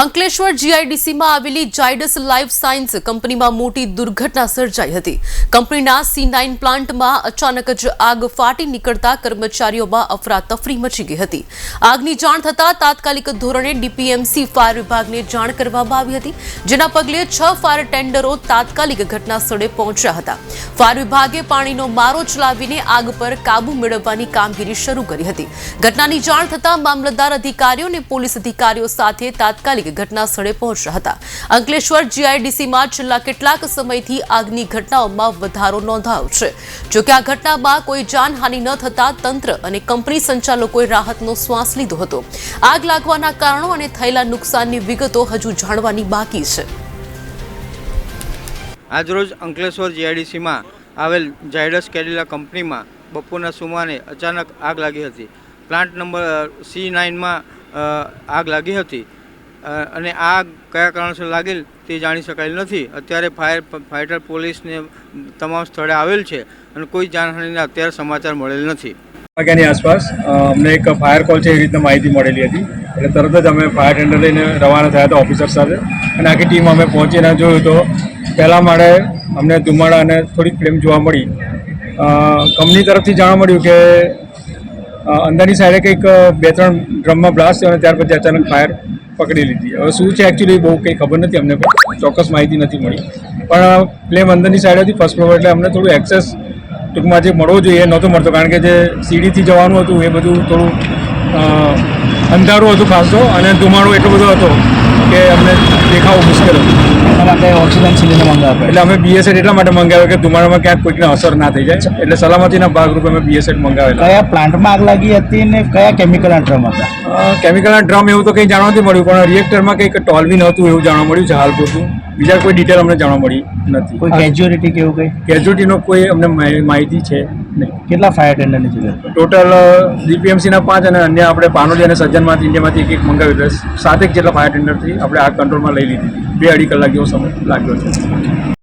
અંકલેશ્વર જીઆઈડીસીમાં આવેલી Zydus life science કંપનીમાં મોટી દુર્ઘટના સર્જાઈ હતી. કંપનીના સી નાઇન પ્લાન્ટમાં અચાનક જ આગ ફાટી નીકળતા કર્મચારીઓમાં અફરાતફરી મચી ગઈ હતી. આગની જાણ થતાં તાત્કાલિક ધોરણે ડીપીએમસી ફાયર વિભાગને જાણ કરવામાં આવી હતી, જેના પગલે છ ફાયર ટેન્ડરો તાત્કાલિક ઘટના સ્થળે પહોંચ્યા હતા. ફાયર વિભાગે પાણીનો મારો ચલાવીને આગ પર કાબુ મેળવવાની કામગીરી શરૂ કરી હતી. ઘટનાની જાણ થતાં મામલતદાર અધિકારીઓ અને પોલીસ અધિકારીઓ સાથે તાત્કાલિક ઘટના સ્થળે પહોંચ્યા હતા. અંકલેશ્વર જીઆઈડીસીમાં છેલ્લા કેટલાક સમયથી આગની ઘટનાઓમાં વધારો નોંધાયો છે. જોકે આ ઘટનામાં કોઈ જાનહાનિ ન થતા તંત્ર અને કંપની સંચાલકોએ રાહતનો શ્વાસ લીધો હતો. આગ લાગવાના કારણો અને થયેલા નુકસાનની વિગતો હજુ જાણવાની બાકી છે. આજરોજ અંકલેશ્વર જીઆઈડીસીમાં આવેલ ઝાયડસ કેડિલા કંપનીમાં બપોરના સુમાને અચાનક આગ લાગી હતી. પ્લાન્ટ નંબર સી નાઇનમાં આગ લાગી હતી. અને આગ કયા કારણસર લાગેલ તે જાણી શકાયેલ નથી. અત્યારે ફાયર ફાઇટર પોલીસને તમામ સ્થળે આવેલ છે અને કોઈ જાનહાનિના અત્યારે સમાચાર મળેલ નથી. વાગ્યાની આસપાસ અમને એક ફાયર કોલ છે એ રીતના માહિતી મળેલી હતી. એટલે તરત જ અમે ફાયર ટેન્ડર લઈને રવાના થયા હતા ઓફિસર સાથે. અને આખી ટીમ અમે પહોંચીને જોયું તો પહેલાં માળે અમને ધુમાડા અને થોડીક ફ્લેમ જોવા મળી. કંપની તરફથી જાણવા મળ્યું કે અંદરની સાઈડે કંઈક બે ત્રણ ડ્રમમાં બ્લાસ્ટ થયો અને ત્યાર પછી અચાનક ફાયર પકડી લીધી. હવે શું છે એકચ્યુઅલી બહુ કંઈ ખબર નથી, અમને પણ ચોક્કસ માહિતી નથી મળી. પણ ફ્લેમ અંદરની સાઈડ હતી ફર્સ્ટ ફ્લોર એટલે અમને થોડું એક્સેસ ટૂંકમાં જે મળવો જોઈએ એ નહોતો મળતો. કારણ કે જે સીડીથી જવાનું હતું, એ બધું થોડું અંધારું હતું ખાસો અને ધુમાડો એટલો બધો હતો. કે અમને દેખાવું મુશ્કેલ હતું. માટે ઓક્સિજન સિલિન્ડર મંગાવવા એટલે અમે બીએસએડ એટલા માટે મંગાવ્યો કે ધુમાડામાં ક્યાંક કોઈકને અસર ના થઈ જાય. એટલે સલામતીના ભાગરૂપે અમે બીએસએડ મંગાવેલા. કયા પ્લાન્ટમાં આગ લાગી હતી ને કયા કેમિકલના ડ્રમ હતા? કેમિકલના ડ્રમ એવું તો કંઈ જાણવા નથી મળ્યું પણ રિએક્ટરમાં કંઈક ટોલવી નહોતું એવું જાણવા મળ્યું છે હાલ પૂરતું બીજા કોઈ ડિટેલ અમને જાણવા મળી નથી. કોઈ કેજ્યુઅલિટી કે એવું કંઈ? કેજ્યુઅલિટીનો કોઈ અમને માહિતી છે નહીં. કેટલા ફાયર ટેન્ડરની જરૂર? ટોટલ ડીપીએમસીના પાંચ અને અન્ય આપણે પાનોલી અને સજ્જનમાંથી ઇન્ડિયામાંથી એક એક મંગાવી સાત સાતેક જેટલા ફાયર ટેન્ડરથી આપણે આ કંટ્રોલમાં લઈ લીધી. બે અઢી કલાક જેવો સમય લાગ્યો છે.